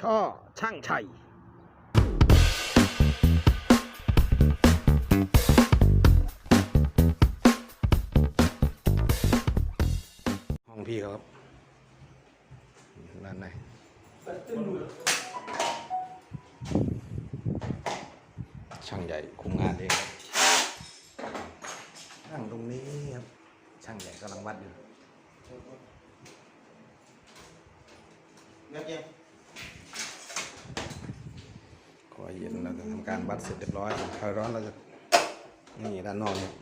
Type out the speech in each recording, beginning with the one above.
ช่อช่างชัยห้องพี่เขาครับด้านในช่างใหญ่คุมงานเองครับนั่งตรงนี้ครับ ช่างใหญ่กำลังวัดอยู่ ก็เย็นเราจะทำการวัดเสร็จเรียบร้อยคลายร้อนเราจะนี่ด้านนอกเนี่ย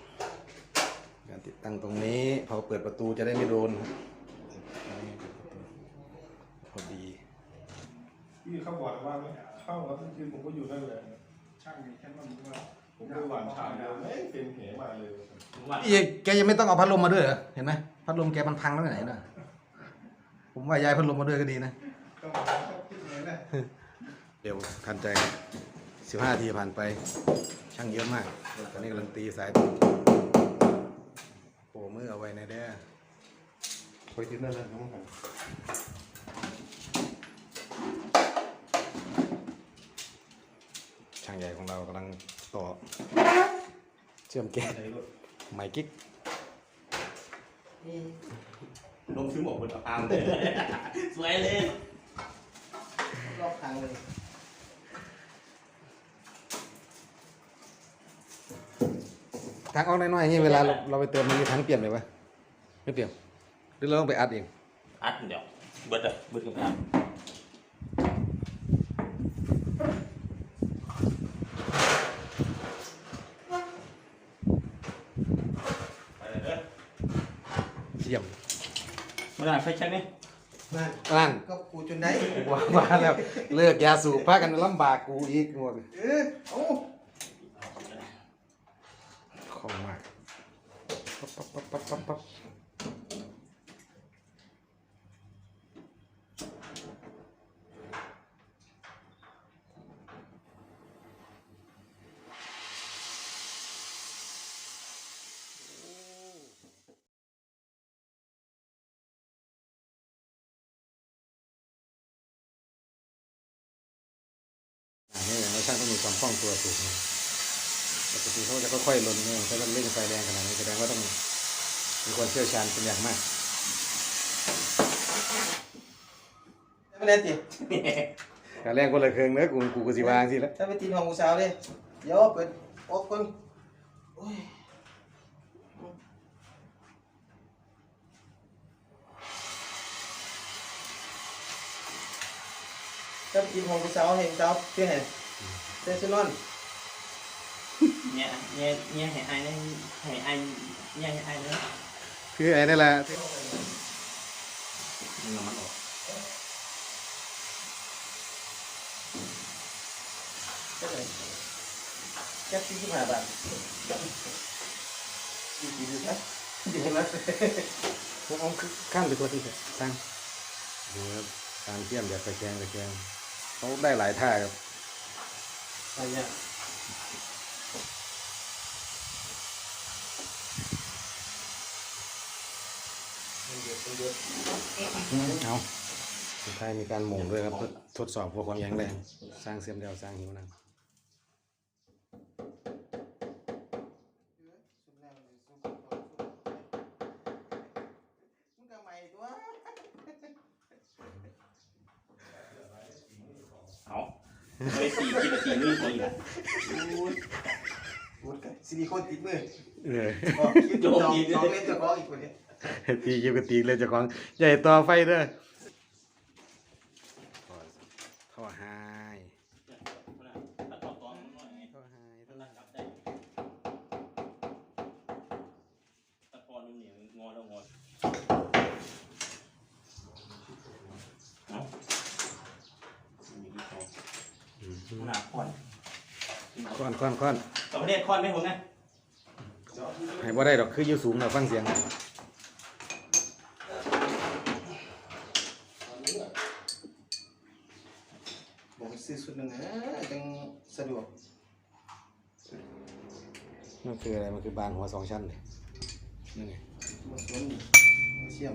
การติดตั้งตรงนี้พอเปิดประตูจะได้ไม่โดนครับนี่เปิดประตูพอดีพี่เขาบอกว่าไม่เข้าแล้วจริงๆผมก็อยู่นั่นแหละช่างมีแค่นั้นผมว่าผมไปหวานฉาบเดียวไม่เป็นเหมาเลยพี่แกยังไม่ต้องเอาพัดลมมาด้วยเหรอเห็นไหมพัดลมแกมันพังแล้วไหนน่ะผมว่าย้ายพัดลมมาด้วยก็ดีนะก็มา เขาคิดอย่างนั้นแหละเดี๋ยวทันใจครับสิบห้าทีผ่านไป ช่างเยอะมาก ตอนนี้กำลังตีสายโปมือเอาไว้ในเด้อคอยคิดนั่นแหละน้องผมช่างใหญ่ของเรากำลังต่อ เชื่อมแก๊สไมค์กิ๊กลงซื้อหมวกบนกระปังเลยสวยเลย รอบทางเลย ทางออกน้อยๆอย่างนี้เวลาเราเราไปเติมมันมีทั้งเปลี่ยนไหมวะไม่เปลี่ยนหรือเราต้องไปอัดเองอัดเดี๋ยวเบิดเลยเบิดกับอัดไปเลยเด้อเยี่ยมมาได้ไฟแช็กนี่นั่นนั่นก็กูจนได้ ว่ามาแล้วเลิกยาสูบพากันลำบากกูอีกหมด เออโอ้ ของมาก ปั๊บปั๊บปั๊บปั๊บปั๊บอัน ปกติเขาจะค่อยๆลนเนี่ยถ้ามันเร่งไฟแรงขนาดนี้แสดงว่าต้องมีความเชี่ยวชาญเป็นอย่างมากไม่ได้ติการแรงคนละเครื่องเนื้อกูกูก็สิวางสิแล้วถ้าไปตีห้องกูสาวเลยเดี๋ยวเปิดออกก่อนโอ้ยถ้าไปตีห้องกูสาวให้กูสาวเพื่อให้เต้นซุนอน เนี่ยเนี่ยเนี่ยให้ไอ้นี่ให้ไอ้เนี่ยให้ไอ้นี่คือไอ้นี่แหละมึงเอามันออกแค่ไหนแค่สี่สิบห้าบาทดีดีดีนะดีนะเอาข้ามไปตัวที่เถอะสร้างดูครับการเทียมแบบตะแคงตะแคงเขาได้หลายท่าครับอะไรเนี่ย เอาสุดท้ายมีการหม่งด้วยครับทดทดสอบพวกความแข็งแรง สร้างเสียมเดียวสร้างหิวนั่งมึงก็ใหม่ตัวเอาไปสี่กินสี่นี่คนละพูดกันซิลิโคนติดมือเออบอกยืดจองจองเล่นจะก้ออีกคนนี้ ตีเก็บกระตีเลยเจ้าของใหญ่ต่อไฟเด้อท่อไฮตัดต่อตอนหน่อยท่อไฮมันนั่งรับได้ตัดพอนุ่มเหนียวงอแล้วงอเอามีที่คอหนาคอนก้อนก้อนก้อนต่อประเทศคอนไหมผมนะให้บ่ได้ดอกคืออยู่สูงเราฟังเสียง บอก ซื้อชุดหนึ่งนะจังสะดวก มันคืออะไร มันคือบานหัวสองชั้นเลยนี่ไงมาสวนเชี่ยม